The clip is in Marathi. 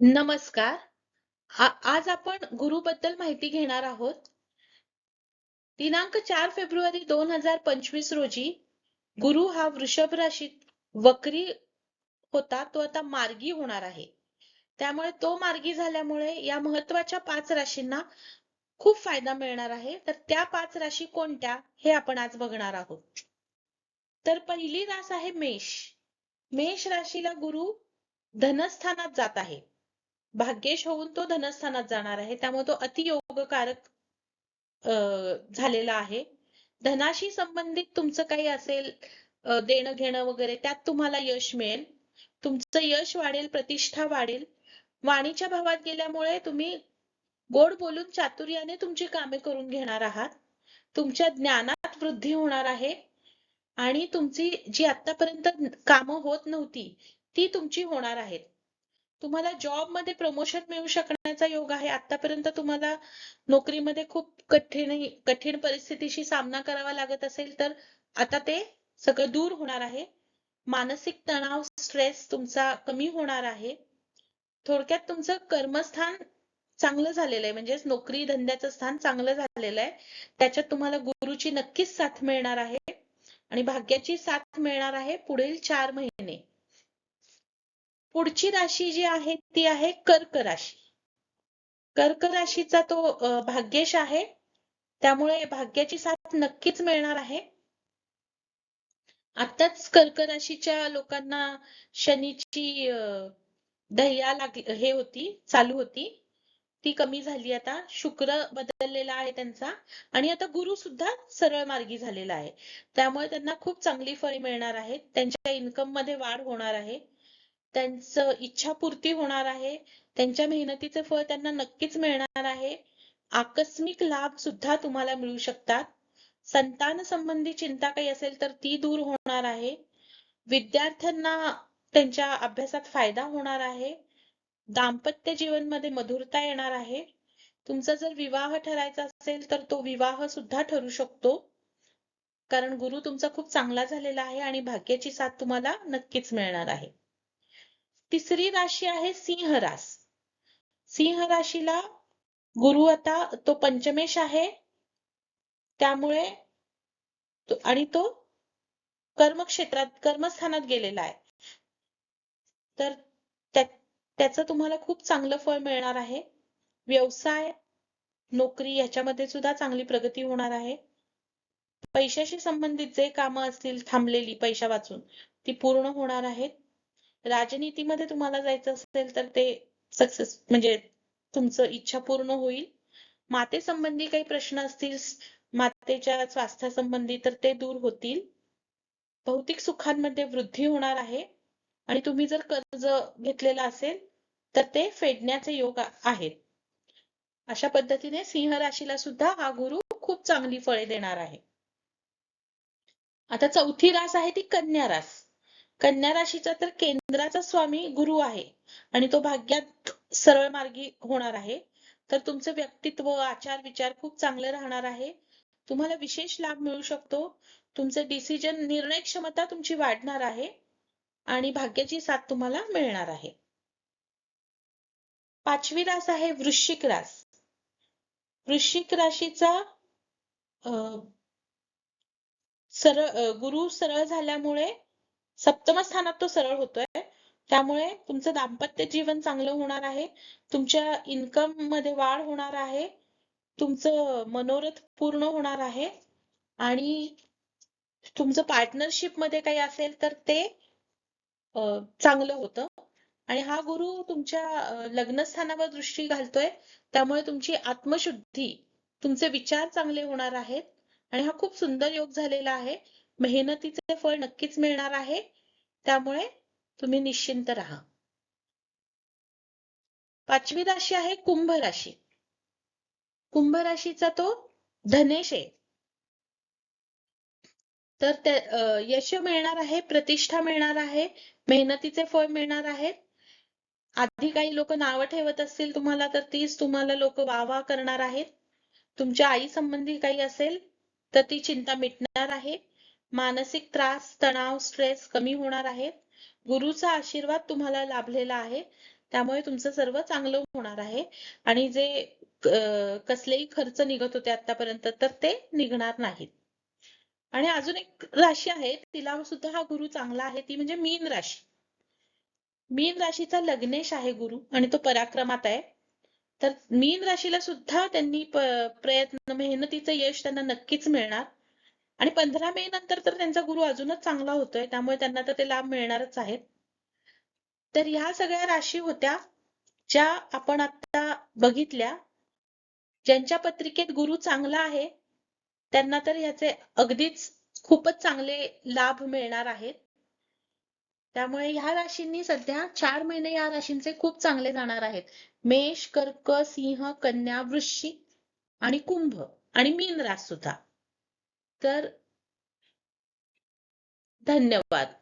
नमस्कार. आ आज आपण गुरुबद्दल माहिती घेणार आहोत. दिनांक चार फेब्रुवारी दोन हजार पंचवीस रोजी गुरु हा वृषभ राशीत वक्री होता तो आता मार्गी होणार आहे. त्यामुळे तो मार्गी झाल्यामुळे या महत्त्वाच्या पाच राशींना खूप फायदा मिळणार आहे. तर त्या पाच राशी कोणत्या हे आपण आज बघणार आहोत. तर पहिली रास आहे मेष. मेष राशीला गुरु धनस्थानात जात आहे. भाग्येश होऊन तो धनस्थानात जाणार आहे. त्यामुळे तो अतियोगकारक झालेला आहे. धनाशी संबंधित तुमचं काही असेल देणं घेणं वगैरे त्यात तुम्हाला यश मिळेल. तुमचं यश वाढेल प्रतिष्ठा वाढेल. वाणीच्या भावात गेल्यामुळे तुम्ही गोड बोलून चातुर्याने तुमची कामे करून घेणार आहात. तुमच्या ज्ञानात वृद्धी होणार आहे. आणि तुमची जी आतापर्यंत कामं होत नव्हती ती तुमची होणार आहेत. तुम्हाला जॉबमध्ये प्रमोशन मिळू शकण्याचा योग आहे. आतापर्यंत तुम्हाला नोकरीमध्ये खूप कठीण कठीण परिस्थितीशी सामना करावा लागत असेल तर आता ते सगळं दूर होणार आहे. मानसिक तणाव स्ट्रेस तुमचा कमी होणार आहे. थोडक्यात तुमचं कर्मस्थान चांगलं झालेलं आहे. म्हणजेच नोकरी धंद्याचं स्थान चांगलं झालेलं आहे. त्याच्यात तुम्हाला गुरुची नक्कीच साथ मिळणार आहे. आणि भाग्याची साथ मिळणार आहे पुढील चार महिने. पुढची राशी जी आहे ती आहे कर्क राशी. कर्क राशीचा तो भाग्यश आहे. त्यामुळे भाग्याची साथ नक्कीच मिळणार आहे. आताच कर्क राशीच्या लोकांना शनीची दह्या लाग हे होती चालू होती. ती कमी झाली आता. शुक्र बदललेला आहे त्यांचा. आणि आता गुरु सुद्धा सरळ मार्गी झालेला आहे. त्यामुळे त्यांना खूप चांगली फळे मिळणार आहेत. त्यांच्या इन्कममध्ये वाढ होणार आहे. त्यांचं इच्छापूर्ती होणार आहे. त्यांच्या मेहनतीचे फळ त्यांना नक्कीच मिळणार आहे. आकस्मिक लाभ सुद्धा तुम्हाला मिळू शकतात. संतान संबंधी चिंता काही असेल तर ती दूर होणार आहे. विद्यार्थ्यांना त्यांच्या अभ्यासात फायदा होणार आहे. दाम्पत्य जीवनमध्ये मधुरता येणार आहे. तुमचा जर विवाह ठरायचा असेल तर तो विवाह सुद्धा ठरू शकतो. कारण गुरु तुमचा खूप चांगला झालेला आहे आणि भाग्याची साथ तुम्हाला नक्कीच मिळणार आहे. तिसरी राशी आहे सिंह रास. सिंह राशीला गुरु आता तो पंचमेश आहे. त्यामुळे आणि तो कर्मक्षेत्रात कर्मस्थानात गेलेला आहे. तर त्याचं तुम्हाला खूप चांगलं फळ मिळणार आहे. व्यवसाय नोकरी याच्यामध्ये सुद्धा चांगली प्रगती होणार आहे. पैशाशी संबंधित जे कामं असतील थांबलेली पैशा वाचून ती पूर्ण होणार आहेत. राजनीतीमध्ये तुम्हाला जायचं असेल तर ते सक्सेस म्हणजे तुमचं इच्छा पूर्ण होईल. माते संबंधी काही प्रश्न असतील मातेच्या स्वास्थ्यासंबंधी तर ते दूर होतील. भौतिक सुखांमध्ये वृद्धी होणार आहे. आणि तुम्ही जर कर्ज घेतलेलं असेल तर ते फेडण्याचे योग आहेत. अशा पद्धतीने सिंह राशीला सुद्धा हा गुरु खूप चांगली फळे देणार आहे. आता चौथी रास आहे ती कन्या रास. कन्या राशीचा तर केंद्राचा स्वामी गुरु आहे आणि तो भाग्यात सरळ मार्गी होणार आहे. तर तुमचं व्यक्तित्व आचार विचार खूप चांगले राहणार आहे. तुम्हाला विशेष लाभ मिळू शकतो. तुमचे डिसिजन निर्णय क्षमता तुमची वाढणार आहे आणि भाग्याची साथ तुम्हाला मिळणार आहे. पाचवी रास आहे वृश्चिक रास. वृश्चिक राशीचा सरळ गुरु सरळ झाल्यामुळे सप्तम स्थानात तो सरळ होतोय. त्यामुळे तुमचं दाम्पत्य जीवन चांगलं होणार आहे. तुमच्या इन्कममध्ये वाढ होणार आहे. तुमचं मनोरथ पूर्ण होणार आहे. आणि तुमचं पार्टनरशिपमध्ये काही असेल तर ते चांगलं होतं. आणि हा गुरु तुमच्या लग्नस्थानावर दृष्टी घालतोय. त्यामुळे तुमची आत्मशुद्धी तुमचे विचार चांगले होणार आहेत. आणि हा खूप सुंदर योग झालेला आहे. मेहनतीचे फळ नक्कीच मिळणार आहे. त्यामुळे तुम्ही निश्चिंत राहा. पाचवी राशी आहे कुंभ राशी. कुंभ राशीचा तो धनेश आहे. तर यश मिळणार आहे प्रतिष्ठा मिळणार आहे मेहनतीचे फळ मिळणार आहेत. आधी काही लोक नावं ठेवत असतील तुम्हाला तर तीच तुम्हाला लोक वाह करणार आहेत. तुमच्या आई संबंधी काही असेल तर ती चिंता मिटणार आहे. मानसिक त्रास तणाव स्ट्रेस कमी होणार आहेत. गुरुचा आशीर्वाद तुम्हाला लाभलेला आहे. त्यामुळे तुमचं सर्व चांगलं होणार आहे. आणि जे कसलेही खर्च निघत होते आतापर्यंत तर ते निघणार नाहीत. आणि अजून एक राशी आहे तिला सुद्धा हा गुरु चांगला आहे. ती म्हणजे मीन राशी. मीन राशीचा लग्नेश आहे गुरु आणि तो पराक्रमात आहे. तर मीन राशीला सुद्धा त्यांनी प्रयत्न मेहनतीचं यश त्यांना नक्कीच मिळणार. आणि पंधरा मे नंतर तर त्यांचा गुरु अजूनच चांगला होतोय त्यामुळे त्यांना तर ते लाभ मिळणारच आहेत. तर ह्या सगळ्या राशी होत्या ज्या आपण आता बघितल्या ज्यांच्या पत्रिकेत गुरु चांगला आहे त्यांना तर ह्याचे अगदीच खूपच चांगले लाभ मिळणार आहेत. त्यामुळे ह्या राशींनी सध्या चार महिने या राशींचे खूप चांगले जाणार आहेत. मेष कर्क सिंह कन्या वृश्चिक आणि कुंभ आणि मीन रास सुद्धा. तर धन्यवाद.